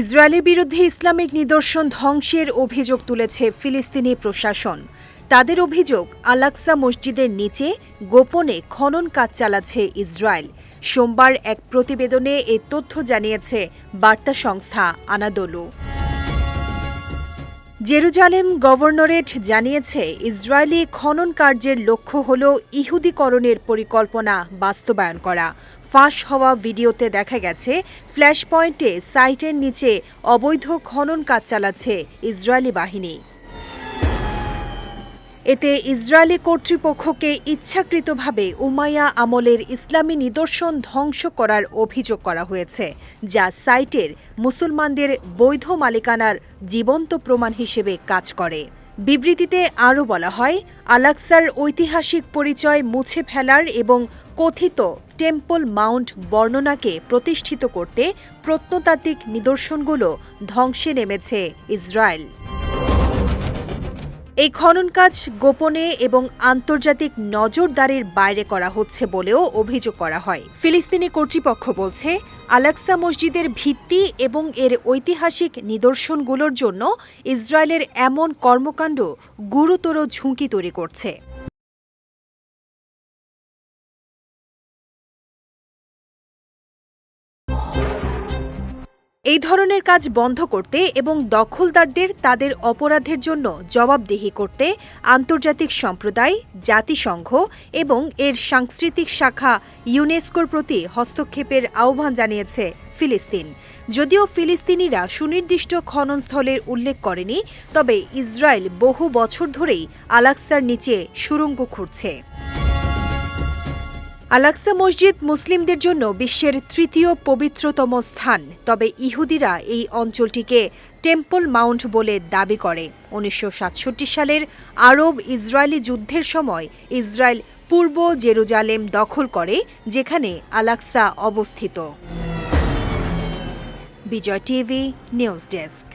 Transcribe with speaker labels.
Speaker 1: ইসরায়েলের বিরুদ্ধে ইসলামিক নিদর্শন ধ্বংসের অভিযোগ তুলেছে ফিলিস্তিনি প্রশাসন। তাদের অভিযোগ আলাক্সা মসজিদের নিচে গোপনে খনন কাজ চালাচ্ছে ইসরায়েল। সোমবার এক প্রতিবেদনে এ তথ্য জানিয়েছে বার্তা সংস্থা আনাদোলু। জেরুজালেম গভর্নরেট জানিয়েছে, ইসরায়েলি খনন কার্যের লক্ষ্য হল ইহুদিকরণের পরিকল্পনা বাস্তবায়ন করা। ফাঁস হওয়া ভিডিওতে দেখা গেছে ফ্ল্যাশ পয়েন্টে সাইটের নিচে অবৈধ খনন কাজ চালাচ্ছে ইসরায়েলি বাহিনী। এতে ইসরায়েলি কর্তৃপক্ষকে ইচ্ছাকৃতভাবে উমাইয়া আমলের ইসলামী নিদর্শন ধ্বংস করার অভিযোগ করা হয়েছে, যা সাইটের মুসলমানদের বৈধ মালিকানার জীবন্ত প্রমাণ হিসেবে কাজ করে। বিবৃতিতে আরও বলা হয় আলাক্সার ঐতিহাসিক পরিচয় মুছে ফেলার এবং কথিত টেম্পল মাউন্ট বর্ণনাকে প্রতিষ্ঠিত করতে প্রত্নতাত্ত্বিক নিদর্শনগুলো ধ্বংসে নেমেছে ইসরায়েল। এই খনন কাজ গোপনে এবং আন্তর্জাতিক নজরদারির বাইরে করা হচ্ছে বলেও অভিযোগ করা হয়। ফিলিস্তিনি কর্তৃপক্ষ বলছে আলাক্সা মসজিদের ভিত্তি এবং এর ঐতিহাসিক নিদর্শনগুলোর জন্য ইসরায়েলের এমন কর্মকাণ্ড গুরুতর ঝুঁকি তৈরি করছে। এই ধরনের কাজ বন্ধ করতে এবং দখলদারদের তাদের অপরাধের জন্য জবাবদিহি করতে আন্তর্জাতিক সম্প্রদায়, জাতিসংঘ এবং এর সাংস্কৃতিক শাখা ইউনেস্কোর প্রতি হস্তক্ষেপের আহ্বান জানিয়েছে ফিলিস্তিন। যদিও ফিলিস্তিনিরা সুনির্দিষ্ট খননস্থলের উল্লেখ করেনি, তবে ইসরায়েল বহু বছর ধরেই আলাক্সার নিচে সুড়ঙ্গ খুঁড়ছে। আলাক্সা মসজিদ মুসলিমদের জন্য বিশ্বের তৃতীয় পবিত্রতম স্থান। তবে ইহুদিরা এই অঞ্চলটিকে টেম্পল মাউন্ট বলে দাবি করে। উনিশশো সাতষট্টি সালের আরব ইসরায়েলি যুদ্ধের সময় ইসরায়েল পূর্ব জেরুজালেম দখল করে, যেখানে আলাক্সা অবস্থিত। Vijay TV, news desk.